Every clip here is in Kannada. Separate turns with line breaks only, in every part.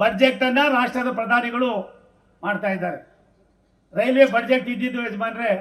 ಬಡ್ಜೆಟ್ ಅನ್ನ ರಾಷ್ಟ್ರದ ಪ್ರಧಾನಿಗಳು ಮಾಡ್ತಾ ಇದ್ದಾರೆ. ರೈಲ್ವೆ ಬಡ್ಜೆಟ್ ಇದ್ದಿದ್ದು ಯಜಮಾನ್ರೆ,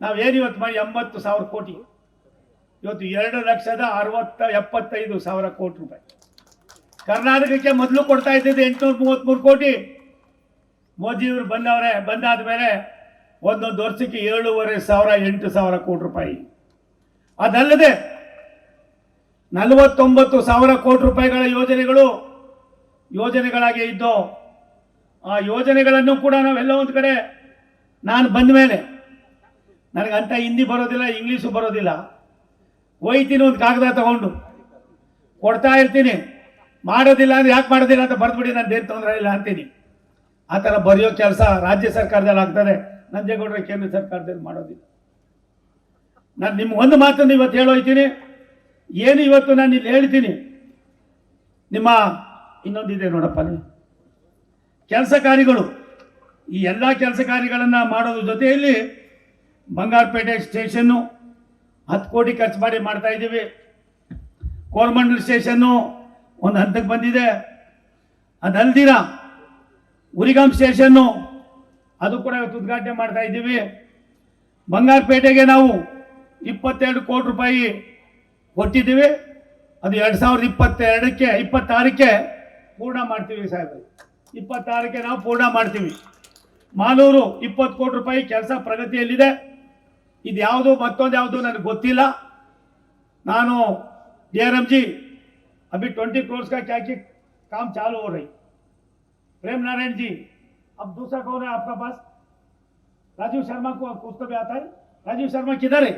ನಾವೇನು ಇವತ್ತು ಮಾಡಿ ಎಂಬತ್ತು ಸಾವಿರ ಕೋಟಿ. ಇವತ್ತು ಎರಡು ಲಕ್ಷದ ಅರವತ್ತ ಎಪ್ಪತ್ತೈದು ಸಾವಿರ ಕೋಟಿ ರೂಪಾಯಿ. ಕರ್ನಾಟಕಕ್ಕೆ ಮೊದಲು ಕೊಡ್ತಾ ಇದ್ದಿದ್ದು ಎಂಟುನೂರ ಮೂವತ್ತ್ಮೂರು ಕೋಟಿ. ಮೋದಿಯವರು ಬಂದವರೇ, ಬಂದಾದ ಮೇಲೆ ಒಂದೊಂದು ವರ್ಷಕ್ಕೆ ಏಳೂವರೆ ಸಾವಿರ, ಎಂಟು ಸಾವಿರ ಕೋಟಿ ರೂಪಾಯಿ. ಅದಲ್ಲದೆ ನಲವತ್ತೊಂಬತ್ತು ಸಾವಿರ ಕೋಟಿ ರೂಪಾಯಿಗಳ ಯೋಜನೆಗಳು ಯೋಜನೆಗಳಾಗಿ ಇದ್ದು, ಆ ಯೋಜನೆಗಳನ್ನು ಕೂಡ ನಾವೆಲ್ಲ ಒಂದು ಕಡೆ ನಾನು ಬಂದ ಮೇಲೆ. ನನಗಂತ ಹಿಂದಿ ಬರೋದಿಲ್ಲ ಇಂಗ್ಲೀಷು ಬರೋದಿಲ್ಲ. ಒಯ್ತೀನಿ ಒಂದು ಕಾಗದ ತಗೊಂಡು ಕೊಡ್ತಾ ಇರ್ತೀನಿ. ಮಾಡೋದಿಲ್ಲ ಅಂದ್ರೆ ಯಾಕೆ ಮಾಡೋದಿಲ್ಲ ಅಂತ ಬರ್ದ್ಬಿಡಿ, ನಾನು ಏನು ತೊಂದರೆ ಇಲ್ಲ ಅಂತೀನಿ. ಆ ಥರ ಬರೆಯೋ ಕೆಲಸ ರಾಜ್ಯ ಸರ್ಕಾರದಲ್ಲಿ ಆಗ್ತದೆ. ನಂಜೇಗೌಡರ ಕೇಂದ್ರ ಸರ್ಕಾರದಲ್ಲಿ ಮಾಡೋದಿಲ್ಲ. ನಾನು ನಿಮ್ಗೆ ಒಂದು ಮಾತನ್ನು ಇವತ್ತು ಹೇಳೋಯ್ತೀನಿ. ಏನು ಇವತ್ತು ನಾನು ಇಲ್ಲಿ ಹೇಳ್ತೀನಿ? ನಿಮ್ಮ ಇನ್ನೊಂದಿದೆ ನೋಡಪ್ಪ ನೀವು ಕೆಲಸ ಕಾರ್ಯಗಳು ಈ ಎಲ್ಲ ಕೆಲಸ ಕಾರ್ಯಗಳನ್ನು ಮಾಡೋದ್ರ ಜೊತೆಯಲ್ಲಿ ಬಂಗಾರಪೇಟೆ ಸ್ಟೇಷನ್ನು ಹತ್ತು ಕೋಟಿ ಖರ್ಚು ಮಾಡಿ ಮಾಡ್ತಾ ಇದ್ದೀವಿ. ಕೋರಮಂಡಲ್ ಸ್ಟೇಷನ್ನು ಒಂದು ಹಂತಕ್ಕೆ ಬಂದಿದೆ. ಅದಲ್ದಿರ ಉರಿಗಾಮ್ ಸ್ಟೇಷನ್ನು ಅದು ಕೂಡ ಇವತ್ತು ಉದ್ಘಾಟನೆ ಮಾಡ್ತಾ ಇದ್ದೀವಿ. ಬಂಗಾರಪೇಟೆಗೆ ನಾವು ಇಪ್ಪತ್ತೆರಡು ಕೋಟಿ ರೂಪಾಯಿ ಕೊಟ್ಟಿದ್ದೀವಿ ಅದು ಎರಡು ಸಾವಿರದ ಇಪ್ಪತ್ತೆರಡಕ್ಕೆ ಇಪ್ಪತ್ತಾರಕ್ಕೆ ಪೂರ್ಣ ಮಾಡ್ತೀವಿ ಸಾಹೇಬ್ ಇಪ್ಪತ್ತಾರಕ್ಕೆ ನಾವು ಪೂರ್ಣ ಮಾಡ್ತೀವಿ ಮಾಲೂರು ಇಪ್ಪತ್ತು ಕೋಟಿ ರೂಪಾಯಿ ಕೆಲಸ ಪ್ರಗತಿಯಲ್ಲಿದೆ ಇದು ಯಾವುದು ಮತ್ತೊಂದು ಯಾವುದು ನನಗೆ ಗೊತ್ತಿಲ್ಲ ನಾನು डी आर एम जी अभी ट्वेंटी करोड़ का क्या कि काम चालू हो रही प्रेम नारायण जी अब दूसरा कौन है आपका पास राजीव शर्मा को कुछ तो भी आता है राजीव शर्मा किधर है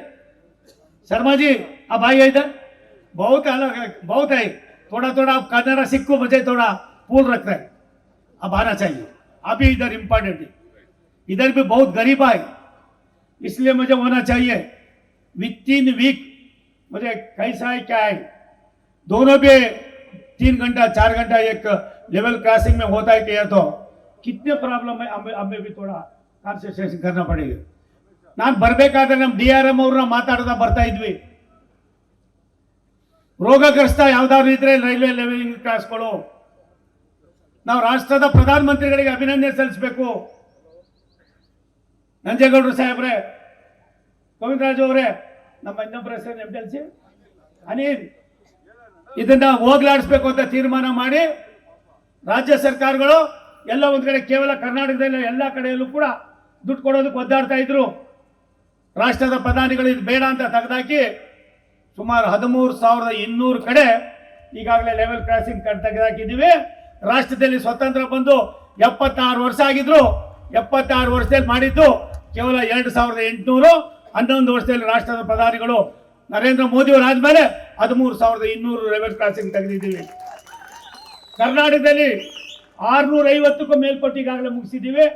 शर्मा जी, अब आइए इधर। बहुत अलग है, बहुत है। थोड़ा थोड़ा आप कनारा सिक्को बजे थोड़ा पुल रखते हैं। अब आना चाहिए। अभी इधर इम्पोर्टेंट है। इधर भी बहुत गरीब आए। इसलिए मुझे होना चाहिए। विथ इन वीक मुझे कैसा है, क्या है? दोनों भी तीन घंटा, चार घंटा एक लेवल क्रॉसिंग में होता है कि यह तो कितने प्रॉब्लम है, हमें हमें भी थोड़ा कॉन्सेंट्रेशन करना पड़ेगा। ನಾನು ಬರಬೇಕಾದ್ರೆ ನಮ್ಮ ಡಿ ಆರ್ ಎಂ ಅವ್ರನ್ನ ಮಾತಾಡ್ತಾ ಬರ್ತಾ ಇದ್ವಿ. ರೋಗಗ್ರಸ್ತ ಯಾವ್ದಾದ್ರು ಇದ್ರೆ ರೈಲ್ವೆ ಲೆವೆಲಿಂಗ್ ಕ್ಲಾಸ್ಗಳು ನಾವು ರಾಷ್ಟ್ರದ ಪ್ರಧಾನಮಂತ್ರಿಗಳಿಗೆ ಅಭಿನಂದನೆ ಸಲ್ಲಿಸಬೇಕು. ನಂಜೇಗೌಡರು ಸಾಹೇಬ್ರೆ, ಗೋವಿಂದರಾಜು ಅವರೇ, ನಮ್ಮ ಇನ್ನೊಬ್ಬರ ಹೆಸರು ಎಂ ಸಿ, ಅನಿಲ್, ಇದನ್ನ ಹೋಗ್ಲಾಡಿಸ್ಬೇಕು ಅಂತ ತೀರ್ಮಾನ ಮಾಡಿ ರಾಜ್ಯ ಸರ್ಕಾರಗಳು ಎಲ್ಲ ಒಂದ್ ಕಡೆ ಕೇವಲ ಕರ್ನಾಟಕದಲ್ಲಿ ಎಲ್ಲ ಕಡೆಯಲ್ಲೂ ಕೂಡ ದುಡ್ಡು ಕೊಡೋದಕ್ಕೆ ಒದ್ದಾಡ್ತಾ ಇದ್ರು. ರಾಷ್ಟ್ರದ ಪ್ರಧಾನಿಗಳು ಇದು ಬೇಡ ಅಂತ ತೆಗೆದಾಕಿ ಸುಮಾರು ಹದಿಮೂರು ಸಾವಿರದ ಇನ್ನೂರು ಕಡೆ ಈಗಾಗಲೇ ಲೆವೆಲ್ ಕ್ರಾಸಿಂಗ್ ತೆಗೆದಾಕಿದ್ದೀವಿ. ರಾಷ್ಟ್ರದಲ್ಲಿ ಸ್ವತಂತ್ರ ಬಂದು ಎಪ್ಪತ್ತಾರು ವರ್ಷ ಆಗಿದ್ರು. ಎಪ್ಪತ್ತಾರು ವರ್ಷದಲ್ಲಿ ಮಾಡಿದ್ದು ಕೇವಲ ಎರಡು ಸಾವಿರದ ಎಂಟುನೂರು. ಹನ್ನೊಂದು ವರ್ಷದಲ್ಲಿ ರಾಷ್ಟ್ರದ ಪ್ರಧಾನಿಗಳು ನರೇಂದ್ರ ಮೋದಿ ಅವರು ಆದ್ಮೇಲೆ ಹದಿಮೂರು ಸಾವಿರದ ಇನ್ನೂರು ಲೆವೆಲ್ ಕ್ರಾಸಿಂಗ್ ತೆಗೆದಿದ್ದೀವಿ. ಕರ್ನಾಟಕದಲ್ಲಿ ಆರ್ನೂರೈವತ್ತಕ್ಕೂ ಮೇಲ್ಪಟ್ಟು ಈಗಾಗಲೇ ಮುಗಿಸಿದ್ದೀವಿ.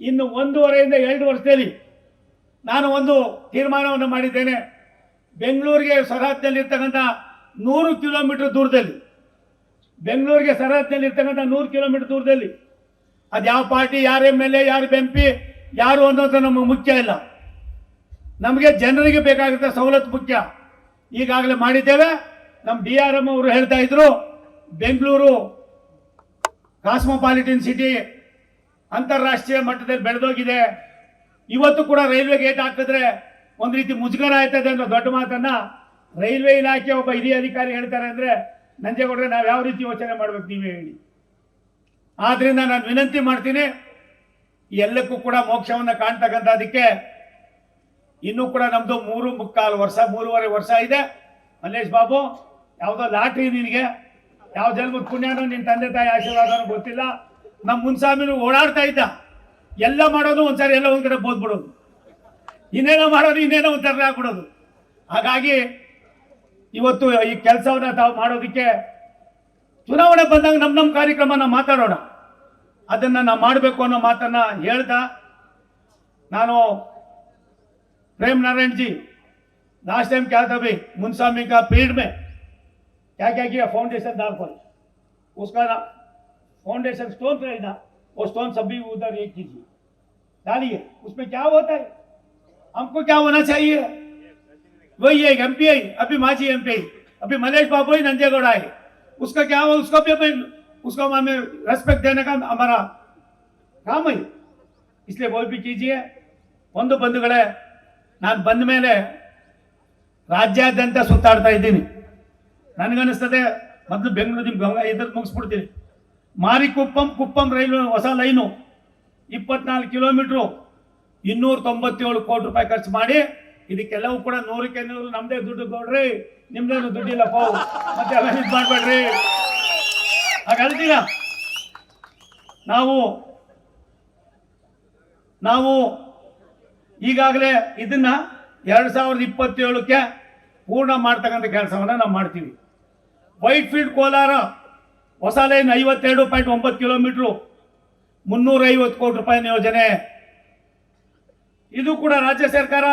ಇನ್ನು ಒಂದೂವರೆಯಿಂದ ಎರಡು ವರ್ಷದಲ್ಲಿ ನಾನು ಒಂದು ತೀರ್ಮಾನವನ್ನು ಮಾಡಿದ್ದೇನೆ. ಬೆಂಗಳೂರಿಗೆ ಸರಹದ್ದಲ್ಲಿರ್ತಕ್ಕಂಥ ನೂರು ಕಿಲೋಮೀಟರ್ ದೂರದಲ್ಲಿ. ಬೆಂಗಳೂರಿಗೆ ಸರಹದ್ದಲ್ಲಿರ್ತಕ್ಕಂಥ ನೂರು ಕಿಲೋಮೀಟರ್ ದೂರದಲ್ಲಿ. ಅದು ಯಾವ ಪಾರ್ಟಿ, ಯಾರು ಎಂ ಎಲ್ ಎ, ಯಾರು ಎಂ ಪಿ ಯಾರು ಅನ್ನೋದು ನಮಗೆ ಮುಖ್ಯ ಇಲ್ಲ. ನಮಗೆ ಜನರಿಗೆ ಬೇಕಾಗಿದ್ದ ಸವಲತ್ತು ಮುಖ್ಯ. ಈಗಾಗಲೇ ಮಾಡಿದ್ದೇವೆ. ನಮ್ಮ ಡಿ ಆರ್ ಎಂ ಅವರು ಹೇಳ್ತಾ ಇದ್ರು, ಬೆಂಗಳೂರು ಕಾಸ್ಮೋಪಾಲಿಟನ್ ಸಿಟಿ ಅಂತಾರಾಷ್ಟ್ರೀಯ ಮಟ್ಟದಲ್ಲಿ ಬೆಳೆದೋಗಿದೆ. ಇವತ್ತು ಕೂಡ ರೈಲ್ವೆ ಗೇಟ್ ಹಾಕಿದ್ರೆ ಒಂದು ರೀತಿ ಮುಜುಗರ ಆಯ್ತದೆ ಅನ್ನೋ ದೊಡ್ಡ ಮಾತನ್ನ ರೈಲ್ವೆ ಇಲಾಖೆ ಒಬ್ಬ ಹಿರಿಯ ಅಧಿಕಾರಿ ಹೇಳ್ತಾರೆ ಅಂದ್ರೆ, ನಂಜೇಗೌಡ್ರೆ, ನಾವು ಯಾವ ರೀತಿ ಯೋಚನೆ ಮಾಡ್ಬೇಕು ನೀವೇ ಹೇಳಿ. ಆದ್ರಿಂದ ನಾನು ವಿನಂತಿ ಮಾಡ್ತೀನಿ, ಎಲ್ಲಕ್ಕೂ ಕೂಡ ಮೋಕ್ಷವನ್ನು ಕಾಣ್ತಕ್ಕಂಥದಕ್ಕೆ ಇನ್ನೂ ಕೂಡ ನಮ್ದು ಮೂರು ಮುಕ್ಕಾಲು ವರ್ಷ, ಮೂರುವರೆ ವರ್ಷ ಇದೆ. ಮಲ್ಲೇಶ್ ಬಾಬು, ಯಾವುದೋ ಲಾಟ್ರಿ ನಿನಗೆ, ಯಾವ ಜನ್ಮದ ಪುಣ್ಯನೋ ನಿನ್ನ ತಂದೆ ತಾಯಿ ಆಶೀರ್ವಾದನೂ ಗೊತ್ತಿಲ್ಲ. ನಮ್ಮ ಮುನ್ಸಾಮಿನೂ ಓಡಾಡ್ತಾ ಇದ್ದ. ಎಲ್ಲ ಮಾಡೋದು ಒಂದ್ಸರಿ ಎಲ್ಲ ಒಂದ್ ಕಡೆ ಬೋದ್ಬಿಡೋದು ಇನ್ನೇನೋ ಮಾಡೋದು ಇನ್ನೇನೋ ಒಂಥರ ಆಗ್ಬಿಡೋದು ಹಾಗಾಗಿ ಇವತ್ತು ಈ ಕೆಲಸವನ್ನ ತಾವು ಮಾಡೋದಕ್ಕೆ ಚುನಾವಣೆ ಬಂದಾಗ ನಮ್ಮ ನಮ್ಮ ಕಾರ್ಯಕ್ರಮನ ಮಾತಾಡೋಣ ಅದನ್ನ ನಾವು ಮಾಡಬೇಕು ಅನ್ನೋ ಮಾತನ್ನ ಹೇಳ್ದ ನಾನು प्रेम नारायण जी लास्ट टाइम क्या था भाई मुनस्वामी का पीरियड में क्या क्या किया फाउंडेशन डाल पर उसका ना फाउंडेशन स्टोन रहे ना वो स्टोन सभी उधर एक कीजिए डालिए उसमें क्या होता है हमको क्या होना चाहिए वही है एम पी आई अभी माजी एम पी आई अभी मलेश बाबू ही नंजेगौड़ा है उसका क्या हुआ उसका भी हमें उसको हमें रेस्पेक्ट देने का हमारा काम है इसलिए वो भी कीजिए ಒಂದು ಬಂಧುಗಳೇ ನಾನು ಬಂದ ಮೇಲೆ ರಾಜ್ಯಾದ್ಯಂತ ಸುತ್ತಾಡ್ತಾ ಇದ್ದೀನಿ ನನಗನ್ನಿಸ್ತದೆ ಮೊದಲು ಬೆಂಗಳೂರು ಗಂಗಾ ಇದ್ರದ್ದು ಮುಗಿಸ್ಬಿಡ್ತೀನಿ ಮಾರಿಕುಪ್ಪಂ, ಕುಪ್ಪಂ ರೈಲು ಹೊಸ ಲೈನು. ಇಪ್ಪತ್ನಾಲ್ಕು ಕಿಲೋಮೀಟ್ರು, ಇನ್ನೂರ ತೊಂಬತ್ತೇಳು ಕೋಟಿ ರೂಪಾಯಿ ಖರ್ಚು ಮಾಡಿ, ಇದಕ್ಕೆಲ್ಲವೂ ಕೂಡ ನೂರಕ್ಕೆ ನೂರು ನಮ್ದೇ ದುಡ್ಡು ಕೊಡ್ರಿ ನಿಮ್ದೇನು ದುಡ್ಡಿಲ್ಲಪ್ಪ. ಮತ್ತೆ ಅವೆಲ್ಲ ಇದು ಮಾಡಬೇಡ್ರಿ. ಹಾಗಲ್ದಿಲ್ಲ ನಾವು ನಾವು ಈಗಾಗಲೇ ಇದನ್ನ ಎರಡು ಸಾವಿರದ ಇಪ್ಪತ್ತೇಳಕ್ಕೆ ಪೂರ್ಣ ಮಾಡ್ತಕ್ಕಂಥ ಕೆಲಸವನ್ನ ನಾವು ಮಾಡ್ತೀವಿ. ವೈಟ್ ಫೀಲ್ಡ್ ಕೋಲಾರ ಹೊಸ ಲೈನ್ ಐವತ್ತೆರಡು ಪಾಯಿಂಟ್ ಒಂಬತ್ತು ಕಿಲೋಮೀಟ್ರು ಮುನ್ನೂರೈವತ್ತು ಕೋಟಿ ರೂಪಾಯಿ ಯೋಜನೆ ಇದು ಕೂಡ ರಾಜ್ಯ ಸರ್ಕಾರ,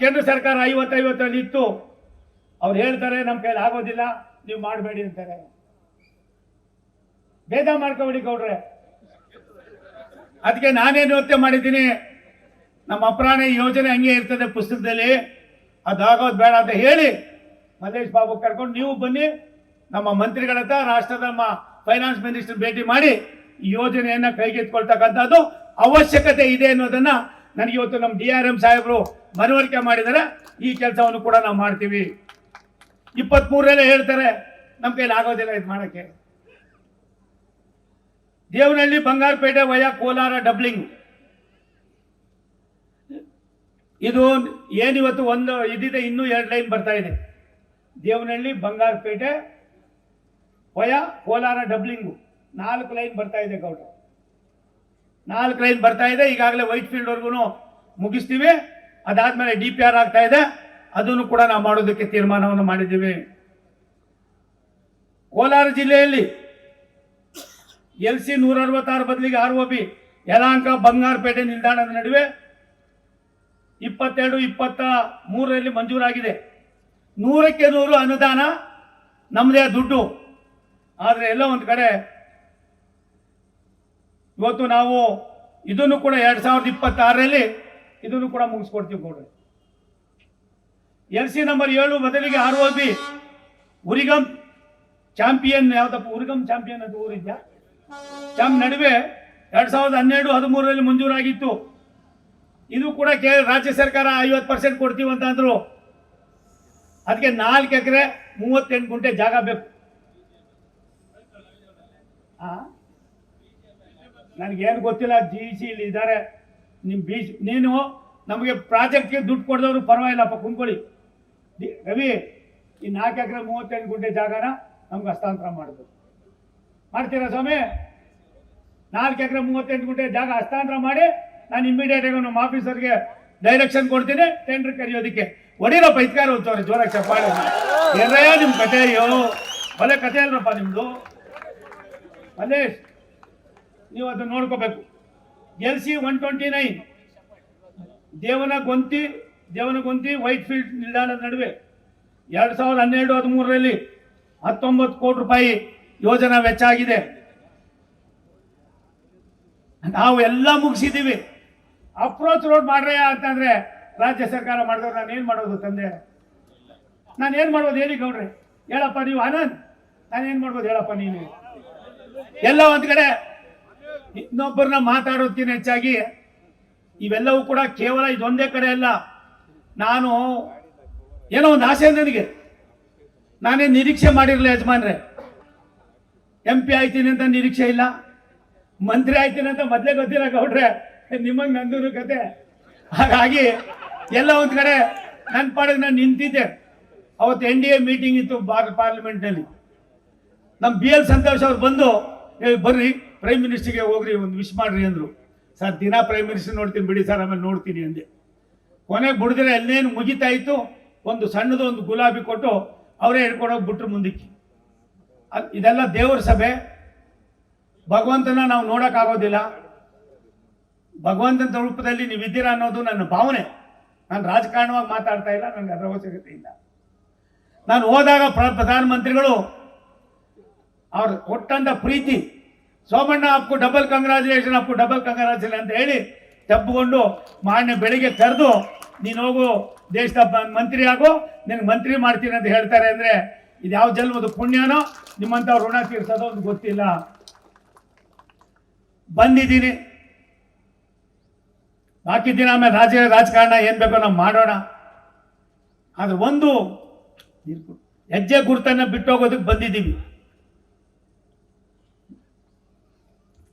ಕೇಂದ್ರ ಸರ್ಕಾರ ಐವತ್ತೈವತ್ತರಲ್ಲಿ ಇತ್ತು. ಅವ್ರು ಹೇಳ್ತಾರೆ ನಮ್ಮ ಕೈಲಿ ಆಗೋದಿಲ್ಲ, ನೀವು ಮಾಡಬೇಡಿ ಅಂತಾರೆ. ಭೇದ ಮಾಡ್ಕೊಬೇಡಿ ಗೌಡ್ರೆ. ಅದಕ್ಕೆ ನಾನೇನು ಯೋಚನೆ ಮಾಡಿದ್ದೀನಿ, ನಮ್ಮ ಅಪ್ರಾಣ ಯೋಜನೆ ಹಂಗೆ ಇರ್ತದೆ ಪುಸ್ತಕದಲ್ಲಿ, ಅದಾಗೋದು ಬೇಡ ಅಂತ ಹೇಳಿ ಮಲ್ಲೇಶ್ ಬಾಬು ಕರ್ಕೊಂಡು ನೀವು ಬನ್ನಿ ನಮ್ಮ ಮಂತ್ರಿಗಳತ್ತ ರಾಷ್ಟ್ರದ ನಮ್ಮ ಫೈನಾನ್ಸ್ ಮಿನಿಸ್ಟರ್ ಭೇಟಿ ಮಾಡಿ ಯೋಜನೆಯನ್ನ ಕೈಗೆತ್ಕೊಳ್ತಕ್ಕಂಥದ್ದು ಅವಶ್ಯಕತೆ ಇದೆ ಅನ್ನೋದನ್ನ ನನಗೆ ಇವತ್ತು ನಮ್ಮ ಡಿ ಆರ್ ಎಂ ಸಾಹೇಬರು ಮನವರಿಕೆ ಮಾಡಿದರೆ ಈ ಕೆಲಸವನ್ನು ಕೂಡ ನಾವು ಮಾಡ್ತೀವಿ. ಇಪ್ಪತ್ತ್ಮೂರರಲ್ಲೇ ಹೇಳ್ತಾರೆ, ನಮ್ಮ ಕೈಲಿ ಆಗೋದಿಲ್ಲ ಇದು ಮಾಡೋಕ್ಕೆ. ದೇವನಹಳ್ಳಿ, ಬಂಗಾರಪೇಟೆ ವಯ ಕೋಲಾರ ಡಬ್ಲಿಂಗ್ ಇದು ಏನಿವತ್ತು ಒಂದು, ಇದಿದೆ, ಇನ್ನೂ ಎರಡು ಲೈನ್ ಬರ್ತಾ ಇದೆ. ದೇವನಹಳ್ಳಿ, ಬಂಗಾರಪೇಟೆ ವಯ ಕೋಲಾರ ಡಬ್ಲಿಂಗು. ನಾಲ್ಕು ಲೈನ್ ಬರ್ತಾ ಇದೆ ಗೌಡ್ರು. ನಾಲ್ಕು ಲೈನ್ ಬರ್ತಾ ಇದೆ, ಈಗಾಗಲೇ ವೈಟ್ ಫೀಲ್ಡ್ವರೆಗೂ ಮುಗಿಸ್ತೀವಿ. ಅದಾದ್ಮೇಲೆ ಡಿ ಪಿ ಆರ್ ಆಗ್ತಾ ಇದೆ. ಅದನ್ನು ಕೂಡ ನಾವು ಮಾಡೋದಕ್ಕೆ ತೀರ್ಮಾನವನ್ನು ಮಾಡಿದ್ದೀವಿ. ಕೋಲಾರ ಜಿಲ್ಲೆಯಲ್ಲಿ ಎಲ್ ಸಿ ನೂರ ಅರವತ್ತಾರು ಬದಲಿಗೆ ಆರ್ ಒ ಬಿ ಯಲಾಂಕ ಬಂಗಾರಪೇಟೆ ನಿಲ್ದಾಣದ ನಡುವೆ ಇಪ್ಪತ್ತೆರಡು, ಇಪ್ಪತ್ತ ಮೂರರಲ್ಲಿ ಮಂಜೂರಾಗಿದೆ. ನೂರಕ್ಕೆ ನೂರು ಅನುದಾನ ನಮ್ಮದೇ ದುಡ್ಡು. ಆದರೆ ಎಲ್ಲ ಒಂದು ಕಡೆ ಇವತ್ತು ನಾವು ಇದನ್ನು ಕೂಡ ಎರಡು ಸಾವಿರದ ಇಪ್ಪತ್ತಾರರಲ್ಲಿ ಇದನ್ನು ಕೂಡ ಮುಗಿಸ್ಕೊಡ್ತೀವಿ ಕೊಡ್ರಿ ಎಲ್ ಸಿ ನಂಬರ್ ಏಳು ಬದಲಿಗೆ R O B. Urigam champion ಯಾವ್ದಪ್ಪ? ಉರಿಗಂ ಚಾಂಪಿಯನ್ ಅಂತ ಊರಿದ್ಯಾ? ಚಾಂಪ್ ನಡುವೆ ಎರಡು ಸಾವಿರದ ಹನ್ನೆರಡು, ಹದಿಮೂರರಲ್ಲಿ ಮಂಜೂರಾಗಿತ್ತು. ಇದು ಕೂಡ ಕೆ ರಾಜ್ಯ ಸರ್ಕಾರ ಐವತ್ತು ಪರ್ಸೆಂಟ್ ಕೊಡ್ತೀವಿ ಅಂತ ಅಂದರು. ಅದಕ್ಕೆ ನಾಲ್ಕು ಎಕರೆ, ಮೂವತ್ತೆಂಟು ಗುಂಟೆ ಜಾಗ ಬೇಕು? ನನಗೇನು ಗೊತ್ತಿಲ್ಲ ಜಿ ಸಿ ಇಲ್ಲಿ ಇದ್ದಾರೆ. ನಿಮ್ಮ ಬಿ ನೀನು ನಮಗೆ ಪ್ರಾಜೆಕ್ಟ್ಗೆ ದುಡ್ಡು ಕೊಡ್ದವ್ರು ಪರವಾಗಿಲ್ಲಪ್ಪ ಕುಂಕೊಳ್ಳಿ ರವಿ, ಈ ನಾಲ್ಕು ಎಕರೆ ಮೂವತ್ತೆಂಟು ಗುಂಟೆ ಜಾಗನ ನಮ್ಗೆ ಹಸ್ತಾಂತರ ಮಾಡಬೇಕು. ಮಾಡ್ತೀರಾ ಸ್ವಾಮಿ? ನಾಲ್ಕು ಎಕರೆ ಮೂವತ್ತೆಂಟು ಗುಂಟೆ ಜಾಗ ಹಸ್ತಾಂತರ ಮಾಡಿ ನಾನು ಇಮಿಡಿಯೇಟ್ ಆಗಿ ನಮ್ಮ ಆಫೀಸರ್ಗೆ ಡೈರೆಕ್ಷನ್ ಕೊಡ್ತೀನಿ ಟೆಂಡರ್ ಕರೆಯೋದಕ್ಕೆ. ಒಡಿರೋ ಇದ್ಕಾರ ಹೋಗ್ತವ್ರೆ ಜೋರಾಗಿ ಚಪ್ಪಾಳೆ. ಎಲ್ಲ ನಿಮ್ಮ ಕಥೆಯೋ? ಒಳ್ಳೆ ಕಥೆ ಅಲ್ರಪ್ಪ ನಿಮ್ಮದು ಮಲ್ಲೇಶ್ ನೀವು ಅದನ್ನು ನೋಡ್ಕೋಬೇಕು. L C one twenty nine, Devanagonthi Devanagonthi Whitefield ನಿಲ್ದಾಣದ ನಡುವೆ ಎರಡು ಸಾವಿರದ ಹನ್ನೆರಡು ಹದಿಮೂರರಲ್ಲಿ ಹತ್ತೊಂಬತ್ತು ಕೋಟಿ ರೂಪಾಯಿ ಯೋಜನಾ ವೆಚ್ಚ ಆಗಿದೆ. ನಾವು ಎಲ್ಲ ಮುಗಿಸಿದ್ದೀವಿ. ಅಪ್ರೋಚ್ ರೋಡ್ ಮಾಡ್ರೆ ಅಂತಂದ್ರೆ ರಾಜ್ಯ ಸರ್ಕಾರ ಮಾಡಿದ್ರೆ ನಾನು ಏನು ಮಾಡೋದು ತಂದೆ? ನಾನು ಏನು ಮಾಡ್ಬೋದು ಹೇಳಿ ಗೌಡ್ರಿ. ಹೇಳಪ್ಪ ನೀವು ಆನಂದ್ ನಾನು ಏನು ಮಾಡ್ಬೋದು ಹೇಳಪ್ಪ ನೀನು? ಎಲ್ಲ ಒಂದ್ ಕಡೆ ಇನ್ನೊಬ್ಬರನ್ನ ಮಾತಾಡೋದಕ್ಕಿಂತ ಹೆಚ್ಚಾಗಿ ಇವೆಲ್ಲವೂ ಕೂಡ ಕೇವಲ ಇದೊಂದೇ ಕಡೆ ಅಲ್ಲ. ನಾನು ಏನೋ ಒಂದು ಆಸೆ ನನಗೆ. ನಾನೇ ನಿರೀಕ್ಷೆ ಮಾಡಿರಲಿಲ್ಲ ಯಜಮಾನ್ರೆ. ಎಂ ಪಿ ಆಯ್ತೀನಿ ಅಂತ ನಿರೀಕ್ಷೆ ಇಲ್ಲ. ಮಂತ್ರಿ ಆಯ್ತೀನಿ ಅಂತ ಮೊದಲೇ ಗೊತ್ತಿಲ್ಲ ಗೌಡ್ರೆ. ನಿಮ್ಮಂಗೆ ನಂದೂರು ಕತೆ. ಹಾಗಾಗಿ ಎಲ್ಲ ಒಂದು ಕಡೆ ನನ್ನ ಪಾಡಿಗೆ ನಾನು ನಿಂತಿದ್ದೆ. ಅವತ್ತು ಎನ್ ಡಿ ಎ ಮೀಟಿಂಗ್ ಇತ್ತು ಬಾರ್ ಪಾರ್ಲಿಮೆಂಟ್ನಲ್ಲಿ. ನಮ್ಮ ಬಿ ಎಲ್ ಸಂತೋಷ್ ಅವ್ರು ಬಂದು, ಏ, ಬರ್ರಿ ಪ್ರೈಮ್ ಮಿನಿಸ್ಟ್ರಿಗೆ ಹೋಗ್ರಿ, ಒಂದು ವಿಶ್ ಮಾಡ್ರಿ ಅಂದರು. ಸರ್, ದಿನ ಪ್ರೈಮ್ ಮಿನಿಸ್ಟರ್ ನೋಡ್ತೀನಿ ಬಿಡಿ ಸರ್, ಆಮೇಲೆ ನೋಡ್ತೀನಿ ಅಂದೆ. ಕೊನೆಗೆ ಬಿಡಿದ್ರೆ ಅಲ್ಲೇನು ಮುಗಿತಾ ಒಂದು ಸಣ್ಣದು ಒಂದು ಗುಲಾಬಿ ಕೊಟ್ಟು ಅವರೇ ಹಿಡ್ಕೊಂಡೋಗಿ ಬಿಟ್ರು ಮುಂದಕ್ಕೆ. ಇದೆಲ್ಲ ದೇವರ ಸಭೆ. ಭಗವಂತನ ನಾವು ನೋಡೋಕ್ಕಾಗೋದಿಲ್ಲ ಭಗವಂತನ ರೂಪದಲ್ಲಿ ನೀವು ಇದ್ದೀರಾ ಅನ್ನೋದು ನನ್ನ ಭಾವನೆ. ನಾನು ರಾಜಕಾರಣವಾಗಿ ಮಾತಾಡ್ತಾ ಇಲ್ಲ ನನಗೆ ಅದರ ಅವಶ್ಯಕತೆ ಇಲ್ಲ. ನಾನು ಹೋದಾಗ ಪ್ರ- ಪ್ರಧಾನಮಂತ್ರಿಗಳು ಅವ್ರು ಕೊಟ್ಟಂತ ಪ್ರೀತಿ. Somanna Appu double congratulation Appu double congratulation ಅಂತ ಹೇಳಿ ತಬ್ಬಿಕೊಂಡು ಮಾನ್ಯ ಬೆಳಿಗ್ಗೆ ಕರೆದು, ನೀನು ಹೋಗು, ದೇಶದ ಮಂತ್ರಿ ಆಗು, ನಿನಗೆ ಮಂತ್ರಿ ಮಾಡ್ತೀನಿ ಅಂತ ಹೇಳ್ತಾರೆ ಅಂದರೆ ಇದು ಯಾವ ಜನ್ಮದ ಪುಣ್ಯನೋ ನಿಮ್ಮಂತ ಋಣ ತೀರ್ಸೋದೋ ಒಂದು ಗೊತ್ತಿಲ್ಲ. ಬಂದಿದ್ದೀನಿ. ಬಾಕಿ ದಿನ ಆಮೇಲೆ ರಾಜ ರಾಜಕಾರಣ ಏನು ಬೇಕೋ ನಾವು ಮಾಡೋಣ. ಆದ್ರೆ ಒಂದು ಹೆಜ್ಜೆ ಗುರುತನ್ನ ಬಿಟ್ಟೋಗೋದಕ್ಕೆ ಬಂದಿದ್ದೀವಿ.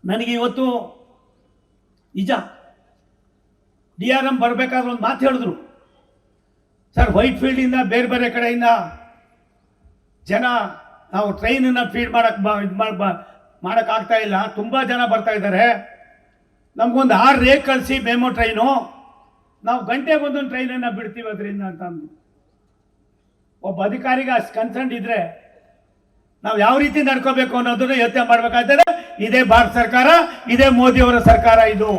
ನನಗೆ ಇವತ್ತು ನಿಜ. ಡಿ ಆರ್ ಎಂ ಬರಬೇಕಾದ್ರೆ ಒಂದು ಮಾತು ಹೇಳಿದ್ರು. ಸರ್, ವೈಟ್ ಫೀಲ್ಡಿಂದ ಬೇರೆ ಬೇರೆ ಕಡೆಯಿಂದ ಜನ ನಾವು ಟ್ರೈನನ್ನು ಫೀಡ್ ಮಾಡೋಕ್ಕೆ ಬಾ ಇದು ಮಾಡಿ ಬಾ ಮಾಡೋಕ್ಕಾಗ್ತಾ ಇಲ್ಲ. ತುಂಬ ಜನ ಬರ್ತಾ ಇದ್ದಾರೆ. ನಮಗೊಂದು ಆರು ರೇಕ್ ಕಳಿಸಿ ಮೇಮೋ ಟ್ರೈನು ನಾವು ಗಂಟೆಗೆ ಒಂದೊಂದು ಟ್ರೈನನ್ನು ಬಿಡ್ತೀವಿ ಅದರಿಂದ ಅಂತ ಅಂದು ಒಬ್ಬ ಅಧಿಕಾರಿಗೆ ಅಷ್ಟು ಕನ್ಸರ್ನ್ ಇದ್ರೆ ನಾವು ಯಾವ ರೀತಿ ನಡ್ಕೋಬೇಕು ಅನ್ನೋದನ್ನು ಯೋಚನೆ ಮಾಡ್ಬೇಕಾದ್ರೆ ಇದೇ ಭಾರತ ಸರ್ಕಾರ ಇದೇ ಮೋದಿ ಅವರ ಸರ್ಕಾರ ಇದು.